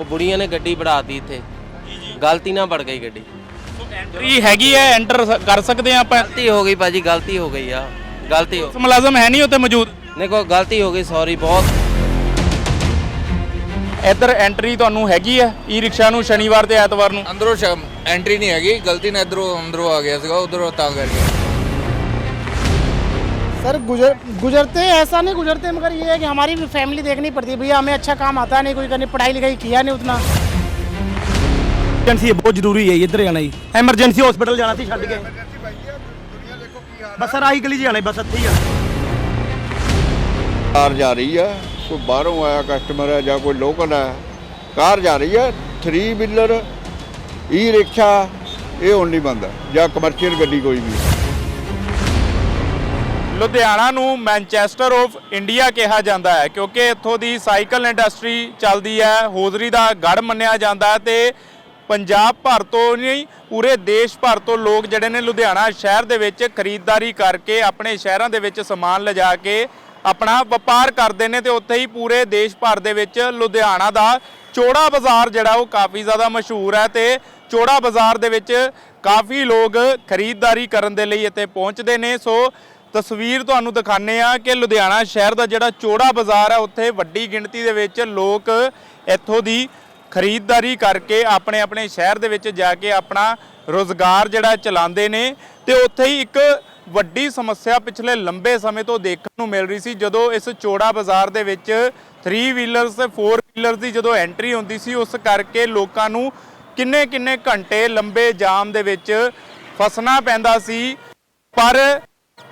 ਉਹ ਬੁੜੀਆਂ ਨੇ ਗੱਡੀ ਵੜਾਤੀ ਇੱਥੇ। ਗਲਤੀ ਨਾਲ ਵੜ ਗਈ ਗੱਡੀ। ਐਂਟਰੀ ਹੈਗੀ ਹੈ ਐਂਟਰ ਕਰ ਸਕਦੇ ਆ ਆਪਾਂ। ਗਲਤੀ ਹੋ ਗਈ ਭਾਜੀ ਗਲਤੀ ਹੋ ਗਈ ਆ। ਗਲਤੀ ਹੋ ਮੁਲਾਜ਼ਮ ਹੈ ਨਹੀਂ ਉੱਥੇ ਮੌਜੂਦ। ਨਹੀਂ ਕੋਈ ਗਲਤੀ ਹੋ ਗਈ ਸੌਰੀ ਬਹੁਤ। ਇੱਧਰ ਐਂਟਰੀ ਤੁਹਾਨੂੰ ਹੈਗੀ ਹੈ ਈ ਰਿਕਸ਼ਾ ਨੂੰ ਸ਼ਨੀਵਾਰ ਤੇ ਐਤਵਾਰ ਨੂੰ। ਅੰਦਰੋਂ ਐਂਟਰੀ ਨਹੀਂ ਹੈਗੀ ਗਲਤੀ ਨਾਲ ਇਧਰੋਂ ਅੰਦਰੋਂ ਆ ਗਿਆ ਸੀਗਾ ਉਧਰੋਂ ਤਾਂ ਕਰਕੇ। सर गुजर गुजरते हैं ऐसा नहीं गुजरते मगर ये है कि हमारी भी फैमिली देखनी पड़ती है भैया हमें अच्छा काम आता नहीं कोई करनी पढ़ाई लिखाई किया नहीं उतना ਐਮਰਜੈਂਸੀ ਬਹੁਤ ਜ਼ਰੂਰੀ ਹੈ ਜੀ, ਇੱਧਰ ਜਾਣਾ ਜੀ ਐਮਰਜੈਂਸੀ ਹਸਪੀਟਲ ਜਾਣਾ ਸੀ ਛੱਡ ਕੇ ਬਸ ਸਰ ਆਹੀ ਗਲੀ 'ਚ ਜਾਣਾ ਜੀ, ਬਸ ਇੱਥੇ ਹੀ ਆ ਕਾਰ ਜਾ ਰਹੀ ਹੈ ਕੋਈ ਬਾਹਰੋਂ ਆਇਆ ਕਸਟਮਰ ਹੈ ਜਾਂ ਕੋਈ ਲੋਕਲ ਹੈ ਕਾਰ ਜਾ ਰਹੀ ਹੈ 3 ਵੀਲਰ ਈ ਰਿਕਸ਼ਾ ਇਹ ਓਨਲੀ ਬੰਦ ਹੈ ਜਾਂ ਕਮਰਸ਼ੀਅਲ ਗੱਡੀ ਕੋਈ ਵੀ ਲੁਧਿਆਣਾ ਨੂੰ ਮੈਨਚੈਸਟਰ ਆਫ ਇੰਡੀਆ ਕਿਹਾ ਜਾਂਦਾ ਹੈ, ਕਿਉਂਕਿ ਇੱਥੋਂ ਦੀ ਸਾਈਕਲ ਇੰਡਸਟਰੀ ਚੱਲਦੀ ਹੈ ਹੋਜ਼ਰੀ ਦਾ ਗੜ ਮੰਨਿਆ ਜਾਂਦਾ ਹੈ ਤੇ ਪੰਜਾਬ ਭਰ ਤੋਂ ਨਹੀਂ, ਪੂਰੇ ਦੇਸ਼ ਭਰ ਤੋਂ ਲੋਕ ਜਿਹੜੇ ਨੇ ਲੁਧਿਆਣਾ ਸ਼ਹਿਰ ਦੇ ਵਿੱਚ ਖਰੀਦਦਾਰੀ ਕਰਕੇ ਆਪਣੇ ਸ਼ਹਿਰਾਂ ਦੇ ਵਿੱਚ ਸਮਾਨ ਲਿਜਾ ਕੇ ਆਪਣਾ ਵਪਾਰ ਕਰਦੇ ਨੇ ਤੇ ਉੱਥੇ ਹੀ ਪੂਰੇ ਦੇਸ਼ ਭਰ ਦੇ ਵਿੱਚ ਲੁਧਿਆਣਾ ਦਾ ਚੋੜਾ ਬਾਜ਼ਾਰ ਜਿਹੜਾ ਉਹ ਕਾਫੀ ਜ਼ਿਆਦਾ ਮਸ਼ਹੂਰ ਹੈ ਤੇ ਚੋੜਾ ਬਾਜ਼ਾਰ ਦੇ ਵਿੱਚ ਕਾਫੀ ਲੋਕ ਖਰੀਦਦਾਰੀ ਕਰਨ ਦੇ ਲਈ ਇੱਥੇ ਪਹੁੰਚਦੇ ਨੇ। ਸੋ ਤਸਵੀਰ ਤੁਹਾਨੂੰ ਦਿਖਾਣੇ ਆ ਕਿ ਲੁਧਿਆਣਾ ਸ਼ਹਿਰ ਦਾ ਜਿਹੜਾ ਚੋੜਾ ਬਾਜ਼ਾਰ ਹੈ, ਉੱਥੇ ਵੱਡੀ ਗਿਣਤੀ ਦੇ ਵਿੱਚ ਲੋਕ ਇੱਥੋਂ ਦੀ ਖਰੀਦਦਾਰੀ ਕਰਕੇ ਆਪਣੇ ਆਪਣੇ ਸ਼ਹਿਰ ਦੇ ਵਿੱਚ ਜਾ ਕੇ ਆਪਣਾ ਰੋਜ਼ਗਾਰ ਜਿਹੜਾ ਚਲਾਉਂਦੇ ਨੇ ਤੇ ਉੱਥੇ ਹੀ ਇੱਕ ਵੱਡੀ ਸਮੱਸਿਆ ਪਿਛਲੇ ਲੰਬੇ ਸਮੇਂ ਤੋਂ ਦੇਖਣ ਨੂੰ ਮਿਲ ਰਹੀ ਸੀ, ਜਦੋਂ ਇਸ ਚੋੜਾ ਬਾਜ਼ਾਰ ਦੇ ਵਿੱਚ 3 ਵੀਲਰਸ ਤੇ 4 ਵੀਲਰਸ ਦੀ ਜਦੋਂ ਐਂਟਰੀ ਹੁੰਦੀ ਸੀ, ਉਸ ਕਰਕੇ ਲੋਕਾਂ ਨੂੰ ਕਿੰਨੇ ਕਿੰਨੇ ਘੰਟੇ ਲੰਬੇ ਜਾਮ ਦੇ ਵਿੱਚ ਫਸਣਾ ਪੈਂਦਾ ਸੀ। ਪਰ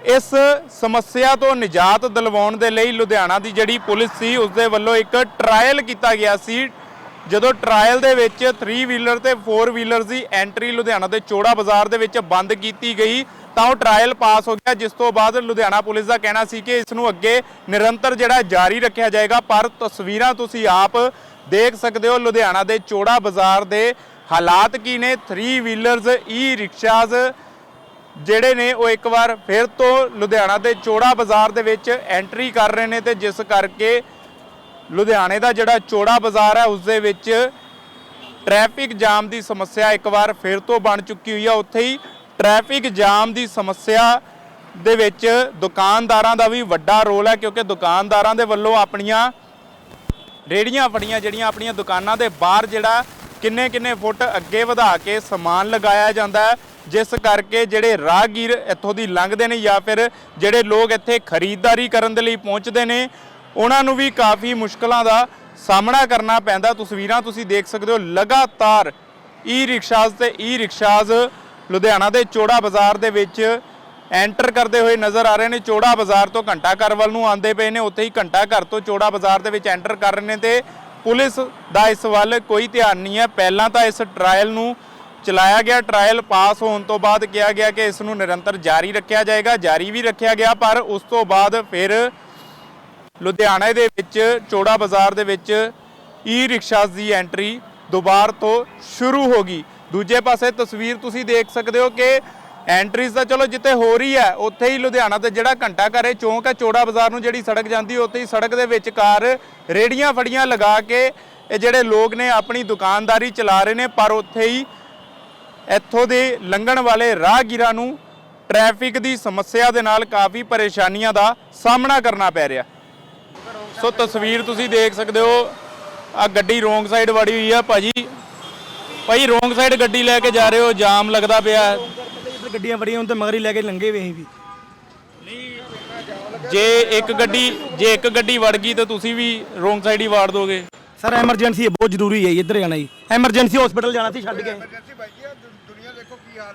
ਇਸ ਸਮੱਸਿਆ ਤੋਂ ਨਿਜਾਤ ਦਿਲਵਾਉਣ ਦੇ ਲਈ ਲੁਧਿਆਣਾ ਦੀ ਜਿਹੜੀ ਪੁਲਿਸ ਸੀ, ਉਸ ਦੇ ਵੱਲੋਂ ਇੱਕ ਟਰਾਇਲ ਕੀਤਾ ਗਿਆ ਸੀ। ਜਦੋਂ ਟਰਾਇਲ ਦੇ ਵਿੱਚ 3 ਵੀਲਰ ਤੇ 4 ਵੀਲਰ ਦੀ ਐਂਟਰੀ ਲੁਧਿਆਣਾ ਦੇ ਚੋੜਾ ਬਾਜ਼ਾਰ ਦੇ ਵਿੱਚ ਬੰਦ ਕੀਤੀ ਗਈ, ਤਾਂ ਉਹ ਟਰਾਇਲ ਪਾਸ ਹੋ ਗਿਆ, ਜਿਸ ਤੋਂ ਬਾਅਦ ਲੁਧਿਆਣਾ ਪੁਲਿਸ ਦਾ ਕਹਿਣਾ ਸੀ ਕਿ ਇਸ ਨੂੰ ਅੱਗੇ ਨਿਰੰਤਰ ਜਿਹੜਾ ਜਾਰੀ ਰੱਖਿਆ ਜਾਏਗਾ। ਪਰ ਤਸਵੀਰਾਂ ਤੁਸੀਂ ਆਪ ਦੇਖ ਸਕਦੇ ਹੋ, ਲੁਧਿਆਣਾ ਦੇ ਚੋੜਾ ਬਾਜ਼ਾਰ ਦੇ ਹਾਲਾਤ ਕੀ ਨੇ। 3 ਵੀਲਰਸ ਈ ਰਿਕਸ਼ਾਜ਼ ਜਿਹੜੇ ਨੇ ਉਹ ਇੱਕ ਵਾਰ ਫਿਰ ਤੋਂ ਲੁਧਿਆਣਾ ਦੇ ਚੋੜਾ ਬਾਜ਼ਾਰ ਦੇ ਵਿੱਚ ਐਂਟਰੀ ਕਰ ਰਹੇ ਨੇ ਤੇ ਜਿਸ ਕਰਕੇ ਲੁਧਿਆਣੇ ਦਾ ਜਿਹੜਾ ਚੋੜਾ ਬਾਜ਼ਾਰ ਹੈ, ਉਸ ਦੇ ਵਿੱਚ ਟ੍ਰੈਫਿਕ ਜਾਮ ਦੀ ਸਮੱਸਿਆ ਇੱਕ ਵਾਰ ਫਿਰ ਤੋਂ ਬਣ ਚੁੱਕੀ ਹੋਈ ਹੈ ਉੱਥੇ ਹੀ ਟ੍ਰੈਫਿਕ ਜਾਮ ਦੀ ਸਮੱਸਿਆ ਦੇ ਵਿੱਚ ਦੁਕਾਨਦਾਰਾਂ ਦਾ ਵੀ ਵੱਡਾ ਰੋਲ ਹੈ, ਕਿਉਂਕਿ ਦੁਕਾਨਦਾਰਾਂ ਦੇ ਵੱਲੋਂ ਆਪਣੀਆਂ ਰੇੜੀਆਂ ਫੜੀਆਂ ਜਿਹੜੀਆਂ ਆਪਣੀਆਂ ਦੁਕਾਨਾਂ ਦੇ ਬਾਹਰ ਜਿਹੜਾ ਕਿੰਨੇ ਕਿੰਨੇ ਫੁੱਟ ਅੱਗੇ ਵਧਾ ਕੇ ਸਮਾਨ ਲਗਾਇਆ ਜਾਂਦਾ ਹੈ। ਜਿਸ ਕਰਕੇ ਜਿਹੜੇ ਰਾਹਗੀਰ ਇੱਥੋਂ ਦੀ ਲੰਘਦੇ ਨੇ ਜਾਂ ਫਿਰ ਜਿਹੜੇ ਲੋਕ ਇੱਥੇ ਖਰੀਦਦਾਰੀ ਕਰਨ ਦੇ ਲਈ ਪਹੁੰਚਦੇ ਨੇ, ਉਹਨਾਂ ਨੂੰ ਵੀ ਕਾਫੀ ਮੁਸ਼ਕਲਾਂ ਦਾ ਸਾਹਮਣਾ ਕਰਨਾ ਪੈਂਦਾ। ਤਸਵੀਰਾਂ ਤੁਸੀਂ ਦੇਖ ਸਕਦੇ ਹੋ, ਲਗਾਤਾਰ ਈ ਰਿਕਸ਼ਾਜ਼ ਤੇ ਈ ਰਿਕਸ਼ਾਜ਼ ਲੁਧਿਆਣਾ ਦੇ ਚੋੜਾ ਬਾਜ਼ਾਰ ਦੇ ਵਿੱਚ ਐਂਟਰ ਕਰਦੇ ਹੋਏ ਨਜ਼ਰ ਆ ਰਹੇ ਨੇ। ਚੋੜਾ ਬਾਜ਼ਾਰ ਤੋਂ ਘੰਟਾ ਘਰ ਵੱਲ ਨੂੰ ਆਉਂਦੇ ਪਏ ਨੇ, ਉੱਥੇ ਹੀ ਘੰਟਾ ਘਰ ਤੋਂ ਚੋੜਾ ਬਾਜ਼ਾਰ ਦੇ ਵਿੱਚ ਐਂਟਰ ਕਰ ਰਹੇ ਨੇ ਤੇ ਪੁਲਿਸ ਦਾ ਇਸ ਵੱਲ ਕੋਈ ਧਿਆਨ ਨਹੀਂ ਹੈ। ਪਹਿਲਾਂ ਤਾਂ ਇਸ ਟਰਾਇਲ ਨੂੰ ਚਲਾਇਆ ਗਿਆ ਟਰਾਇਲ ਪਾਸ ਹੋਣ ਤੋਂ ਬਾਅਦ ਕਿਹਾ ਗਿਆ ਕਿ ਇਸ ਨੂੰ ਨਿਰੰਤਰ ਜਾਰੀ ਰੱਖਿਆ ਜਾਏਗਾ, ਜਾਰੀ ਵੀ ਰੱਖਿਆ ਗਿਆ, ਪਰ ਉਸ ਤੋਂ ਬਾਅਦ ਫਿਰ ਲੁਧਿਆਣਾ ਦੇ ਵਿੱਚ, ਚੋੜਾ ਬਾਜ਼ਾਰ ਦੇ ਵਿੱਚ ਈ ਰਿਕਸ਼ਾਜ਼ ਦੀ ਐਂਟਰੀ ਦੁਬਾਰ ਤੋਂ ਸ਼ੁਰੂ ਹੋ ਗਈ। ਦੂਜੇ ਪਾਸੇ ਤਸਵੀਰ ਤੁਸੀਂ ਦੇਖ ਸਕਦੇ ਹੋ ਕਿ ਐਂਟਰੀਜ਼ ਤਾਂ ਚਲੋ ਜਿੱਥੇ ਹੋ ਰਹੀ ਹੈ, ਉੱਥੇ ਹੀ ਲੁਧਿਆਣਾ ਤੇ ਜਿਹੜਾ ਘੰਟਾ ਘਰੇ ਚੌਂਕ ਹੈ, ਚੋੜਾ ਬਾਜ਼ਾਰ ਨੂੰ ਜਿਹੜੀ ਸੜਕ ਜਾਂਦੀ, ਉੱਥੇ ਹੀ ਸੜਕ ਦੇ ਵਿੱਚ ਕਾਰ ਰੇੜੀਆਂ ਫੜੀਆਂ ਲਗਾ ਕੇ ਇਹ ਜਿਹੜੇ ਲੋਕ ਨੇ ਆਪਣੀ ਦੁਕਾਨਦਾਰੀ ਚਲਾ ਰਹੇ ਨੇ, ਪਰ ਉੱਥੇ ਹੀ ਇੱਥੋਂ ਦੇ ਲੰਘਣ ਵਾਲੇ ਰਾਹਗੀਰਾਂ ਨੂੰ ਟ੍ਰੈਫਿਕ ਦੀ ਸਮੱਸਿਆ ਦੇ ਨਾਲ ਕਾਫੀ ਪਰੇਸ਼ਾਨੀਆਂ ਦਾ ਸਾਹਮਣਾ ਕਰਨਾ ਪੈ ਰਿਹਾ। ਸੋ ਤਸਵੀਰ ਤੁਸੀਂ ਦੇਖ ਸਕਦੇ ਹੋ ਆ ਗੱਡੀ ਰੋਂਗ ਸਾਈਡ ਵੜੀ ਹੋਈ ਆ ਭਾਜੀ। ਭਾਈ ਰੋਂਗ ਸਾਈਡ ਗੱਡੀ ਲੈ ਕੇ ਜਾ ਰਹੇ ਹੋ ਜਾਮ ਲੱਗਦਾ ਪਿਆ। ਗੱਡੀਆਂ ਬੜੀਆਂ ਹੁਣ ਤੇ ਮਗਰ ਲੈ ਕੇ ਲੰਘੇ ਵੇ ਵੀ। ਜੇ ਇੱਕ ਗੱਡੀ ਜੇ ਇੱਕ ਗੱਡੀ ਵੜ ਗਈ ਤਾਂ ਤੁਸੀਂ ਵੀ ਰੋਂਗ ਸਾਈਡ ਹੀ ਵਾੜ ਦੋਗੇ। ਸਰ ਐਮਰਜੈਂਸੀ ਬਹੁਤ ਜ਼ਰੂਰੀ ਹੈ ਇੱਧਰ ਜਾਣਾ ਜੀ। ਐਮਰਜੈਂਸੀ ਹਸਪੀਟਲ ਜਾਣਾ ਸੀ ਛੱਡ ਕੇ।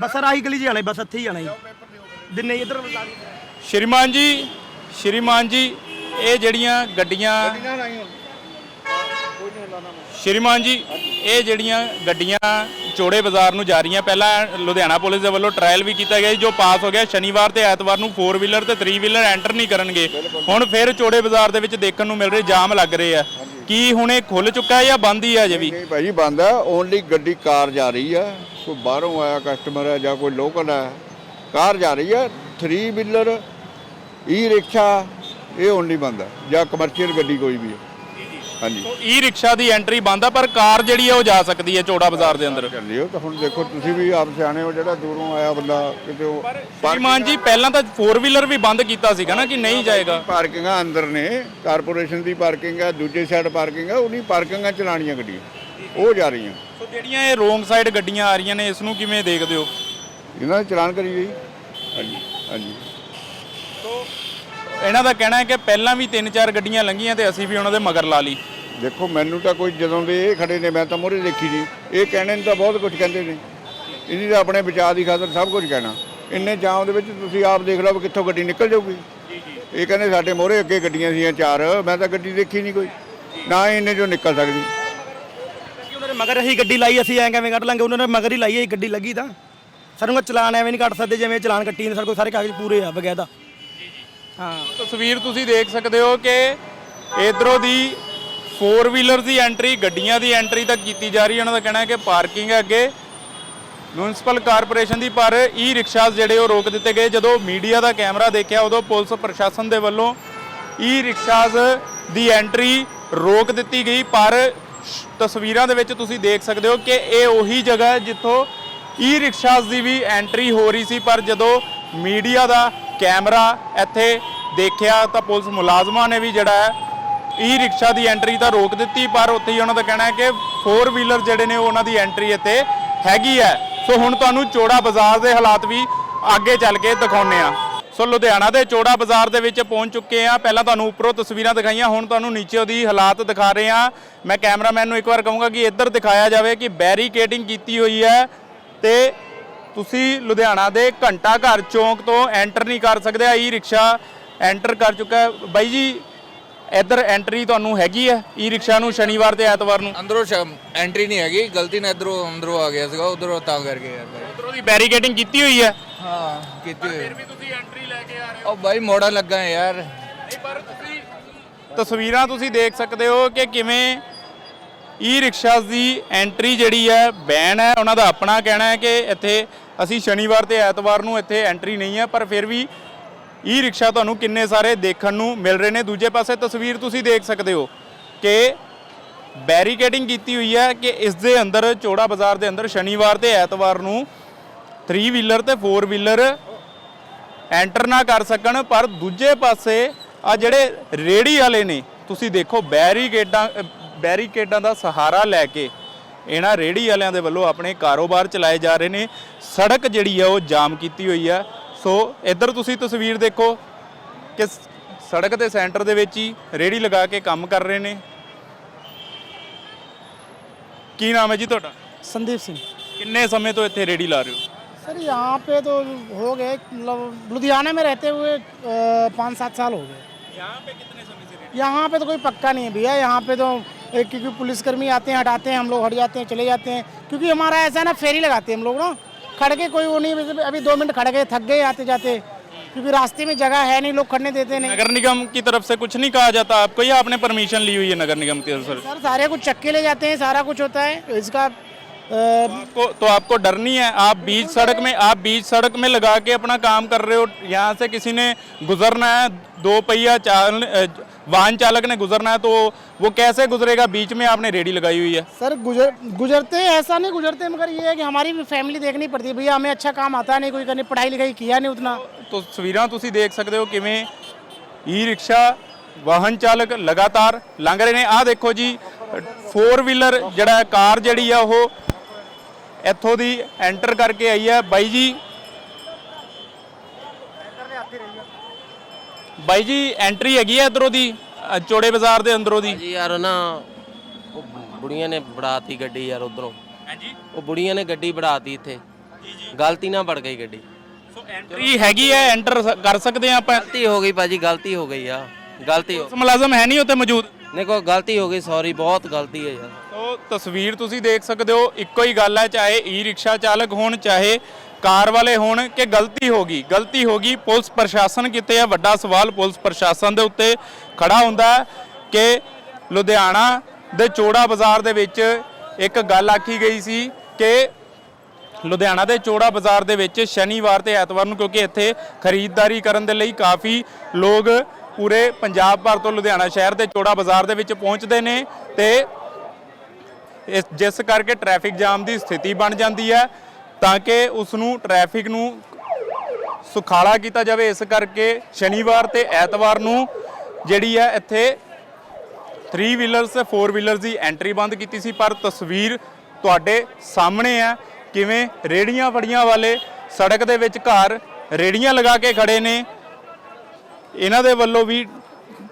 ਬਸ ਸਰ ਆਹੀ ਗਲੀ 'ਚ ਬਸ ਇੱਥੇ ਹੀ ਜਾਣਾ ਜੀ। ਦਿਨੇ ਇੱਧਰ ਲਾ ਸ਼੍ਰੀਮਾਨ ਜੀ ਸ਼੍ਰੀਮਾਨ ਜੀ ਇਹ ਜਿਹੜੀਆਂ ਗੱਡੀਆਂ ਸ਼੍ਰੀਮਾਨ ਜੀ ਇਹ ਜਿਹੜੀਆਂ ਗੱਡੀਆਂ ਚੋੜੇ ਬਾਜ਼ਾਰ ਨੂੰ ਜਾ ਰਹੀਆਂ ਪਹਿਲਾਂ ਲੁਧਿਆਣਾ ਪੁਲਿਸ ਦੇ ਵੱਲੋਂ ਟ੍ਰਾਇਲ ਵੀ ਕੀਤਾ ਗਿਆ ਜੋ ਪਾਸ ਹੋ ਗਿਆ। ਸ਼ਨੀਵਾਰ ਤੇ ਐਤਵਾਰ ਨੂੰ 4 ਵੀਲਰ ਤੇ 3 ਵੀਲਰ ਐਂਟਰ ਨਹੀਂ ਕਰਨਗੇ। ਹੁਣ ਫਿਰ ਚੋੜੇ ਬਾਜ਼ਾਰ ਦੇ ਵਿੱਚ ਦੇਖਣ ਨੂੰ ਮਿਲ ਰਹੇ ਜਾਮ ਲੱਗ ਰਹੇ ਆ। ਕੀ ਹੁਣ ਇਹ ਖੁੱਲ ਚੁੱਕਾ ਹੈ ਜਾਂ ਬੰਦ ਹੀ ਹੈ ਅਜੇ ਵੀ? ਨਹੀਂ ਭਾਜੀ, ਬੰਦ ਹੈ। ਓਨਲੀ ਗੱਡੀ ਕਾਰ ਜਾ ਰਹੀ ਹੈ। ਕੋਈ ਬਾਹਰੋਂ ਆਇਆ ਕਸਟਮਰ ਹੈ ਜਾਂ ਕੋਈ ਲੋਕਲ ਹੈ। ਕਾਰ ਜਾ ਰਹੀ ਹੈ। 3 ਵੀਲਰ ਈ ਰਿਕਸ਼ਾ ਇਹ ਓਨਲੀ ਬੰਦ ਹੈ। ਜਾਂ ਕਮਰਸ਼ੀਅਲ ਗੱਡੀ ਕੋਈ ਵੀ ਹੈ। ਹਾਂਜੀ। ਈ ਰਿਕਸ਼ਾ ਦੀ ਐਂਟਰੀ ਬੰਦ ਆ ਪਰ ਕਾਰ ਜਿਹੜੀ ਆ ਉਹ ਜਾ ਸਕਦੀ ਹੈ ਚੋੜਾ ਬਾਜ਼ਾਰ ਦੇ ਅੰਦਰ। ਚੱਲਿਓ ਤਾਂ ਹੁਣ ਦੇਖੋ ਤੁਸੀਂ ਵੀ ਆਪ ਸਿਆਣੇ ਹੋ ਜਿਹੜਾ ਦੂਰੋਂ ਆਇਆ ਬੰਦਾ ਕਿਤੇ ਉਹ ਸ਼੍ਰੀਮਾਨ ਜੀ ਪਹਿਲਾਂ ਤਾਂ 4 ਵੀਲਰ ਵੀ ਬੰਦ ਕੀਤਾ ਸੀਗਾ ਨਾ ਕਿ ਨਹੀਂ ਜਾਏਗਾ? ਪਾਰਕਿੰਗਾਂ ਅੰਦਰ ਨੇ ਕਾਰਪੋਰੇਸ਼ਨ ਦੀ ਪਾਰਕਿੰਗ ਹੈ ਦੂਜੇ ਸਾਈਡ ਪਾਰਕਿੰਗ ਹੈ ਉਹਨੀ ਪਾਰਕਿੰਗਾਂ ਚਲਾਣੀਆਂ ਗੱਡੀਆਂ ਉਹ ਜਾ ਰਹੀਆਂ। ਸੋ ਜਿਹੜੀਆਂ ਇਹ ਰੋਂਗ ਸਾਈਡ ਗੱਡੀਆਂ ਆ ਰਹੀਆਂ ਨੇ ਇਸ ਨੂੰ ਕਿਵੇਂ ਦੇਖਦੇ ਹੋ? ਇਹਨਾਂ ਦਾ ਚਲਾਨ ਕਰੀ ਗਈ। ਹਾਂਜੀ ਹਾਂਜੀ। ਇਹਨਾਂ ਦਾ ਕਹਿਣਾ ਹੈ ਕਿ ਪਹਿਲਾਂ ਵੀ 3-4 ਗੱਡੀਆਂ ਲੰਘੀਆਂ ਤੇ ਅਸੀਂ ਵੀ ਉਹਨਾਂ ਦੇ ਮਗਰ ਲਾ ਲਈ। ਦੇਖੋ ਮੈਨੂੰ ਤਾਂ ਕੋਈ ਜਦੋਂ ਦੇ ਇਹ ਖੜੇ ਨੇ ਮੈਂ ਤਾਂ ਮੋਰੇ ਦੇਖੀ ਨਹੀਂ ਇਹ ਕਹਿਣੇ ਨੂੰ ਤਾਂ ਬਹੁਤ ਕੁਝ ਕਹਿੰਦੇ ਨੇ। ਇਹਦੀ ਤਾਂ ਆਪਣੇ ਬਚਾਅ ਦੀ ਖਾਤਰ ਸਭ ਕੁਝ ਕਹਿਣਾ। ਇੰਨੇ ਜਾਮ ਦੇ ਵਿੱਚ ਤੁਸੀਂ ਆਪ ਦੇਖ ਲਓ ਵੀ ਕਿੱਥੋਂ ਗੱਡੀ ਨਿਕਲ ਜਾਊਗੀ। ਇਹ ਕਹਿੰਦੇ ਸਾਡੇ ਮੋਰੇ ਅੱਗੇ ਗੱਡੀਆਂ ਸੀਆਂ ਚਾਰ ਮੈਂ ਤਾਂ ਗੱਡੀ ਦੇਖੀ ਨਹੀਂ ਕੋਈ। ਨਾ ਹੀ ਇੰਨੇ ਚੋਂ ਨਿਕਲ ਸਕਦੀ। ਕਿ ਉਹਨਾਂ ਨੇ ਮਗਰ ਅਸੀਂ ਗੱਡੀ ਲਾਈ ਅਸੀਂ ਐਂ ਕਿਵੇਂ ਕੱਢ ਲਾਂਗੇ? ਉਹਨਾਂ ਨੇ ਮਗਰ ਹੀ ਲਾਈ ਹੈ ਗੱਡੀ ਲੱਗੀ ਤਾਂ। ਸਾਨੂੰ ਚਲਾਨ ਐਵੇਂ ਨਹੀਂ ਕੱਟ ਸਕਦੇ ਜਿਵੇਂ ਚਲਾਨ ਕੱਟੀ ਨੇ ਸਾਡੇ ਕੋਲ ਸਾਰੇ ਕਾਗਜ਼ ਪੂਰੇ ਆ ਬਕਾਇਦਾ ਹਾਂ। ਤਸਵੀਰ ਤੁਸੀਂ ਦੇਖ ਸਕਦੇ ਹੋ ਕਿ ਇਧਰੋਂ ਦੀ ਫੋਰ ਵੀਲਰ ਦੀ ਐਂਟਰੀ ਗੱਡੀਆਂ ਦੀ ਐਂਟਰੀ ਤੱਕ ਕੀਤੀ ਜਾ ਰਹੀ ਹੈ। ਉਹਨਾਂ ਦਾ ਕਹਿਣਾ ਹੈ ਕਿ ਪਾਰਕਿੰਗ ਹੈ ਅੱਗੇ। ਮਿਊਨਿਸਪਲ ਕਾਰਪੋਰੇਸ਼ਨ ਦੀ ਪਰ ਈ ਰਿਕਸ਼ਾਸ ਜਿਹੜੇ ਉਹ ਰੋਕ ਦਿੱਤੇ ਗਏ। ਜਦੋਂ ਮੀਡੀਆ ਦਾ ਕੈਮਰਾ ਦੇਖਿਆ, ਉਦੋਂ ਪੁਲਿਸ ਪ੍ਰਸ਼ਾਸਨ ਦੇ ਵੱਲੋਂ ਈ ਰਿਕਸ਼ਾਸ ਦੀ ਐਂਟਰੀ ਰੋਕ ਦਿੱਤੀ ਗਈ। ਪਰ ਤਸਵੀਰਾਂ ਦੇ ਵਿੱਚ ਤੁਸੀਂ ਦੇਖ ਸਕਦੇ ਹੋ ਕਿ ਇਹ ਉਹੀ ਜਗ੍ਹਾ ਹੈ ਜਿੱਥੋਂ ਈ ਰਿਕਸ਼ਾਸ ਦੀ ਵੀ ਐਂਟਰੀ ਹੋ ਰਹੀ ਸੀ। ਪਰ ਜਦੋਂ ਮੀਡੀਆ ਦਾ ਕੈਮਰਾ ਇੱਥੇ ਦੇਖਿਆ ਤਾਂ ਪੁਲਿਸ ਮੁਲਾਜ਼ਮਾਂ ਨੇ ਵੀ ਜਿਹੜਾ ਹੈ ਈ ਰਿਕਸ਼ਾ ਦੀ ਐਂਟਰੀ ਤਾਂ ਰੋਕ ਦਿੱਤੀ, ਪਰ ਉੱਥੇ ਹੀ ਉਹਨਾਂ ਦਾ ਕਹਿਣਾ ਹੈ ਕਿ ਫੋਰ ਵੀਲਰ ਜਿਹੜੇ ਨੇ ਉਹਨਾਂ ਦੀ ਐਂਟਰੀ ਇੱਥੇ ਹੈਗੀ ਹੈ। ਸੋ ਹੁਣ ਤੁਹਾਨੂੰ ਚੋੜਾ ਬਾਜ਼ਾਰ ਦੇ ਹਾਲਾਤ ਵੀ ਅੱਗੇ ਚੱਲ ਕੇ ਦਿਖਾਉਨੇ ਆ ਸੋ ਲੁਧਿਆਣਾ ਦੇ ਚੋੜਾ ਬਾਜ਼ਾਰ ਦੇ ਵਿੱਚ ਪਹੁੰਚ ਚੁੱਕੇ ਆ ਪਹਿਲਾਂ ਤੁਹਾਨੂੰ ਉੱਪਰੋਂ ਤਸਵੀਰਾਂ ਦਿਖਾਈਆਂ, ਹੁਣ ਤੁਹਾਨੂੰ ਨੀਚੇ ਉਹਦੀ ਹਾਲਾਤ ਦਿਖਾ ਰਹੇ ਆ ਮੈਂ ਕੈਮਰਾਮੈਨ ਨੂੰ ਇੱਕ ਵਾਰ ਕਹੂੰਗਾ ਕਿ ਇੱਧਰ ਦਿਖਾਇਆ ਜਾਵੇ ਕਿ ਬੈਰੀਕੇਡਿੰਗ ਕੀਤੀ ਹੋਈ ਹੈ ਤੇ ਤੁਸੀਂ ਲੁਧਿਆਣਾ ਦੇ ਘੰਟਾ ਘਰ ਚੌਂਕ ਤੋਂ ਐਂਟਰ ਨਹੀਂ ਕਰ ਸਕਦੇ ਆ ਈ ਰਿਕਸ਼ਾ ਐਂਟਰ ਕਰ ਚੁੱਕਾ ਹੈ। ਬਾਈ ਜੀ ਇੱਧਰ ਐਂਟਰੀ ਤੁਹਾਨੂੰ ਹੈਗੀ ਹੈ ਈ ਰਿਕਸ਼ਾ ਨੂੰ ਸ਼ਨੀਵਾਰ ਤੇ ਐਤਵਾਰ ਨੂੰ? ਅੰਦਰੋਂ ਐਂਟਰੀ ਨਹੀਂ ਹੈਗੀ ਗਲਤੀ ਨਾਲ ਇਧਰੋਂ ਅੰਦਰੋਂ ਆ ਗਿਆ ਸੀਗਾ ਉਧਰੋਂ ਤਾਂ ਕਰਕੇ ਯਾਰ ਬਾਈ। ਉਧਰੋਂ ਦੀ ਬੈਰੀਕੇਡਿੰਗ ਕੀਤੀ ਹੋਈ ਹੈ? ਹਾਂ ਕੀਤੀ ਹੋਈ ਵੀ ਤੁਸੀਂ ਐਂਟਰੀ ਲੈ ਕੇ ਆ ਰਹੇ ਉਹ ਬਾਈ ਮੋੜਾ ਲੱਗਾ ਹੈ ਯਾਰ। ਨਹੀਂ ਪਰ ਤੁਸੀਂ ਤਸਵੀਰਾਂ ਤੁਸੀਂ ਦੇਖ ਸਕਦੇ ਹੋ ਕਿ ਕਿਵੇਂ ਈ ਰਿਕਸ਼ਾਸ ਦੀ ਐਂਟਰੀ ਜਿਹੜੀ ਹੈ ਬੈਨ ਹੈ। ਉਹਨਾਂ ਦਾ ਆਪਣਾ ਕਹਿਣਾ ਹੈ ਕਿ ਇੱਥੇ ਅਸੀਂ ਸ਼ਨੀਵਾਰ ਤੇ ਐਤਵਾਰ ਨੂੰ ਇੱਥੇ ਐਂਟਰੀ ਨਹੀਂ ਹੈ ਪਰ ਫਿਰ ਵੀ ਈ ਰਿਕਸ਼ਾ ਤੁਹਾਨੂੰ ਕਿੰਨੇ ਸਾਰੇ ਦੇਖਣ ਨੂੰ ਮਿਲ ਰਹੇ ਨੇ। ਦੂਜੇ ਪਾਸੇ ਤਸਵੀਰ ਤੁਸੀਂ ਦੇਖ ਸਕਦੇ ਹੋ ਕਿ ਬੈਰੀਕੇਡਿੰਗ ਕੀਤੀ ਹੋਈ ਹੈ ਕਿ ਇਸ ਦੇ ਅੰਦਰ ਚੋੜਾ ਬਾਜ਼ਾਰ ਦੇ ਅੰਦਰ ਸ਼ਨੀਵਾਰ ਤੇ ਐਤਵਾਰ ਨੂੰ 3 ਵੀਲਰ ਤੇ 4 ਵੀਲਰ ਐਂਟਰ ਨਾ ਕਰ ਸਕਣ ਪਰ ਦੂਜੇ ਪਾਸੇ ਆ ਜਿਹੜੇ ਰੇੜੀ ਵਾਲੇ ਨੇ ਤੁਸੀਂ ਦੇਖੋ ਬੈਰੀਕੇਡਾਂ ਅ, ਬੈਰੀਕੇਡਾਂ ਦਾ ਸਹਾਰਾ ਲੈ ਕੇ ਇਹਨਾਂ ਰੇੜੀ ਵਾਲਿਆਂ ਦੇ ਵੱਲੋਂ ਆਪਣੇ ਕਾਰੋਬਾਰ ਚਲਾਏ ਜਾ ਰਹੇ ਨੇ ਸੜਕ ਜਿਹੜੀ ਆ ਉਹ ਜਾਮ ਕੀਤੀ ਹੋਈ ਆ ਸੋ ਇੱਧਰ ਤੁਸੀਂ ਤਸਵੀਰ ਦੇਖੋ ਕਿ ਸ- ਸੜਕ ਦੇ ਸੈਂਟਰ ਦੇ ਵਿੱਚ ਹੀ ਰੇੜੀ ਲਗਾ ਕੇ ਕੰਮ ਕਰ ਰਹੇ ਨੇ ਕੀ ਨਾਮ ਹੈ ਜੀ ਤੁਹਾਡਾ संदीप सिंह ਕਿੰਨੇ ਸਮੇਂ ਤੋਂ ਇੱਥੇ ਰੇੜੀ ਲਾ ਰਹੇ ਹੋ सर यहाँ पे तो हो गए मतलब लुधियाना में रहते हुए अ, पाँच सात साल हो गए यहाँ पे कितने समय से यहाँ पे तो कोई पक्का नहीं है भैया यहाँ पे तो एक क्योंकि पुलिसकर्मी आते हैं हटाते हैं हम लोग हट जाते हैं चले जाते हैं। क्योंकि हमारा ऐसा है ना फेरी लगाते हैं हम लोग ना। खड़ गए कोई वो नहीं अभी दो मिनट खड़ गए थक गए आते जाते। क्योंकि रास्ते में जगह है नहीं लोग खड़ने देते नहीं। नगर निगम की तरफ़ से कुछ नहीं कहा जाता आपको या आपने परमिशन ली हुई है नगर निगम की तरफ़ से? सर सारे कुछ चक्के ले जाते हैं सारा कुछ होता है। इसका आपको तो आपको डर नहीं है आप बीच सड़क में आप बीच सड़क में लगा के अपना काम कर रहे हो यहाँ से किसी ने गुजरना है दो पहिया चाल अ, वाहन चालक ने गुजरना है तो वो कैसे गुजरेगा बीच में आपने रेडी लगाई हुई है सर गुजर गुजरते हैं ऐसा नहीं गुजरते मगर ये है कि हमारी भी फैमिली देखनी पड़ती है भैया हमें अच्छा काम आता नहीं कोई करनी पढ़ाई लिखाई किया नहीं उतना ਤਸਵੀਰਾਂ ਤੁਸੀਂ ਦੇਖ ਸਕਦੇ ਹੋ ਕਿਵੇਂ ਈ ਰਿਕਸ਼ਾ ਵਾਹਨ ਚਾਲਕ ਲਗਾਤਾਰ ਲੰਘ ਰਹੇ ਨੇ ਆਹ ਦੇਖੋ ਜੀ 4 ਵੀਲਰ ਜਿਹੜਾ ਹੈ, ਕਾਰ ਜਿਹੜੀ ਆ ਉਹ ਇੱਥੋਂ ਦੀ ਐਂਟਰ ਕਰਕੇ ਆਈ ਹੈ ਬਾਈ ਜੀ। ਬਾਈ ਜੀ ਐਂਟਰੀ ਹੈਗੀ ਹੈ ਇਧਰੋਂ ਦੀ ਅ, ਚੌੜੇ ਬਾਜ਼ਾਰ ਦੇ ਅੰਦਰੋਂ ਦੀ। ਜੀ ਯਾਰ ਨਾ ਉਹ ਬੁੜੀਆਂ ਨੇ ਬੜਾਤੀ ਗੱਡੀ ਯਾਰ ਉਧਰੋਂ। ਹਾਂਜੀ। ਉਹ ਬੁੜੀਆਂ ਨੇ ਗੱਡੀ ਬੜਾਤੀ ਇੱਥੇ। ਗਲਤੀ ਨਾਲ ਵੜ ਗਈ ਗੱਡੀ। ਸੋ ਐਂਟਰੀ ਹੈਗੀ ਹੈ ਐਂਟਰ ਕਰ ਸਕਦੇ ਆ ਆਪਾਂ। ਗਲਤੀ ਹੋ ਗਈ ਭਾਜੀ ਗਲਤੀ ਹੋ ਗਈ ਆ। ਗਲਤੀ ਹੋ ਪੁਲਿਸ ਮੁਲਾਜ਼ਮ ਹੈ ਨਹੀਂ ਉੱਥੇ ਮੌਜੂਦ। ਕੋਈ ਗਲਤੀ ਹੋ ਗਈ ਸੌਰੀ ਬਹੁਤ ਗਲਤੀ ਹੈ ਯਾਰ। ਸੋ ਤਸਵੀਰ ਤੁਸੀਂ ਦੇਖ ਸਕਦੇ ਹੋ, ਇੱਕੋ ਹੀ ਗੱਲ ਹੈ, ਚਾਹੇ ਈ ਰਿਕਸ਼ਾ ਚਾਲਕ ਹੋਣ, ਚਾਹੇ ਕਾਰ ਵਾਲੇ ਹੋਣ, ਕਿ ਗਲਤੀ ਹੋ ਗਈ। ਗਲਤੀ ਹੋ ਗਈ, ਪੁਲਿਸ ਪ੍ਰਸ਼ਾਸਨ ਕਿਤੇ ਹੈ ਵੱਡਾ ਸਵਾਲ ਪੁਲਿਸ ਪ੍ਰਸ਼ਾਸਨ ਦੇ ਉੱਤੇ ਖੜਾ ਹੁੰਦਾ ਕਿ ਲੁਧਿਆਣਾ ਦੇ ਚੋੜਾ ਬਾਜ਼ਾਰ ਦੇ ਵਿੱਚ ਇੱਕ ਗੱਲ ਆਖੀ ਗਈ ਸੀ ਕਿ ਲੁਧਿਆਣਾ ਦੇ ਚੋੜਾ ਬਾਜ਼ਾਰ ਦੇ ਵਿੱਚ ਸ਼ਨੀਵਾਰ ਤੇ ਐਤਵਾਰ ਨੂੰ, ਕਿਉਂਕਿ ਇੱਥੇ ਖਰੀਦਦਾਰੀ ਕਰਨ ਦੇ ਲਈ ਕਾਫੀ ਲੋਕ ਪੂਰੇ ਪੰਜਾਬ ਭਰ ਤੋਂ ਲੁਧਿਆਣਾ ਸ਼ਹਿਰ ਦੇ ਚੋੜਾ ਬਾਜ਼ਾਰ ਦੇ ਵਿੱਚ ਪਹੁੰਚਦੇ ਨੇ ਤੇ ਇਸ ਜਿਸ ਕਰਕੇ ਟ੍ਰੈਫਿਕ ਜਾਮ ਦੀ ਸਥਿਤੀ ਬਣ ਜਾਂਦੀ ਹੈ ਤਾਂ ਕਿ ਉਸ ਨੂੰ ਟ੍ਰੈਫਿਕ ਨੂੰ ਸੁਖਾਲਾ ਕੀਤਾ ਜਾਵੇ। ਇਸ ਕਰਕੇ ਸ਼ਨੀਵਾਰ ਤੇ ਐਤਵਾਰ ਨੂੰ ਜਿਹੜੀ ਹੈ ਇੱਥੇ 3 ਵੀਲਰਸ ਤੇ 4 ਵੀਲਰਸ ਦੀ ਐਂਟਰੀ ਬੰਦ ਕੀਤੀ ਸੀ। ਪਰ ਤਸਵੀਰ ਤੁਹਾਡੇ ਸਾਹਮਣੇ ਹੈ। ਕਿਵੇਂ ਰੇੜੀਆਂ ਫੜੀਆਂ ਵਾਲੇ ਸੜਕ ਦੇ ਵਿੱਚ ਘਰ ਰੇੜੀਆਂ ਲਗਾ ਕੇ ਖੜੇ ਨੇ। ਇਹਨਾਂ ਦੇ ਵੱਲੋਂ ਵੀ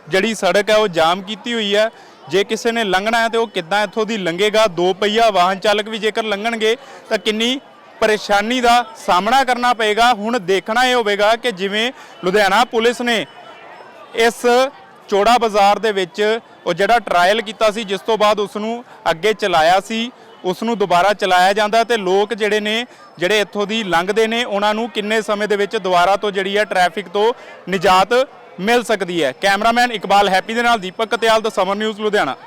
ਜਿਹੜੀ ਸੜਕ ਹੈ ਉਹ ਜਾਮ ਕੀਤੀ ਹੋਈ ਹੈ। ਜੇ ਕਿਸੇ ਨੇ ਲੰਘਣਾ ਹੈ ਤੇ ਉਹ ਕਿੱਦਾਂ ਇੱਥੋਂ ਦੀ ਲੰਘੇਗਾ? ਦੋ ਪਹੀਆ ਵਾਹਨ ਚਾਲਕ ਵੀ ਜੇਕਰ ਲੰਘਣਗੇ, ਤਾਂ ਕਿੰਨੀ ਪਰੇਸ਼ਾਨੀ ਦਾ ਸਾਹਮਣਾ ਕਰਨਾ ਪਏਗਾ? ਹੁਣ ਦੇਖਣਾ ਇਹ ਹੋਵੇਗਾ ਕਿ ਜਿਵੇਂ ਲੁਧਿਆਣਾ ਪੁਲਿਸ ਨੇ ਇਸ ਚੋੜਾ ਬਾਜ਼ਾਰ ਦੇ ਵਿੱਚ ਉਹ ਜਿਹੜਾ ਟਰਾਇਲ ਕੀਤਾ ਸੀ, ਜਿਸ ਤੋਂ ਬਾਅਦ ਉਸ ਨੂੰ ਅੱਗੇ ਚਲਾਇਆ ਸੀ ਉਸ ਨੂੰ ਦੁਬਾਰਾ ਚਲਾਇਆ ਜਾਂਦਾ ਤੇ ਲੋਕ ਜਿਹੜੇ ਨੇ, ਜਿਹੜੇ ਇੱਥੋਂ ਦੀ ਲੰਘਦੇ ਨੇ, ਉਹਨਾਂ ਨੂੰ ਕਿੰਨੇ ਸਮੇਂ ਦੇ ਵਿੱਚ ਦੁਬਾਰਾ ਤੋਂ ਜਿਹੜੀ ਹੈ ਟ੍ਰੈਫਿਕ ਤੋਂ ਨਿਜਾਤ ਮਿਲ ਸਕਦੀ ਹੈ। ਕੈਮਰਾਮੈਨ ਇਕਬਾਲ ਹੈਪੀ ਦੇ ਨਾਲ ਦੀਪਕ ਕਤਿਆਲ ਦਾ ਸਮਰ ਨਿਊਜ਼ ਲੁਧਿਆਣਾ।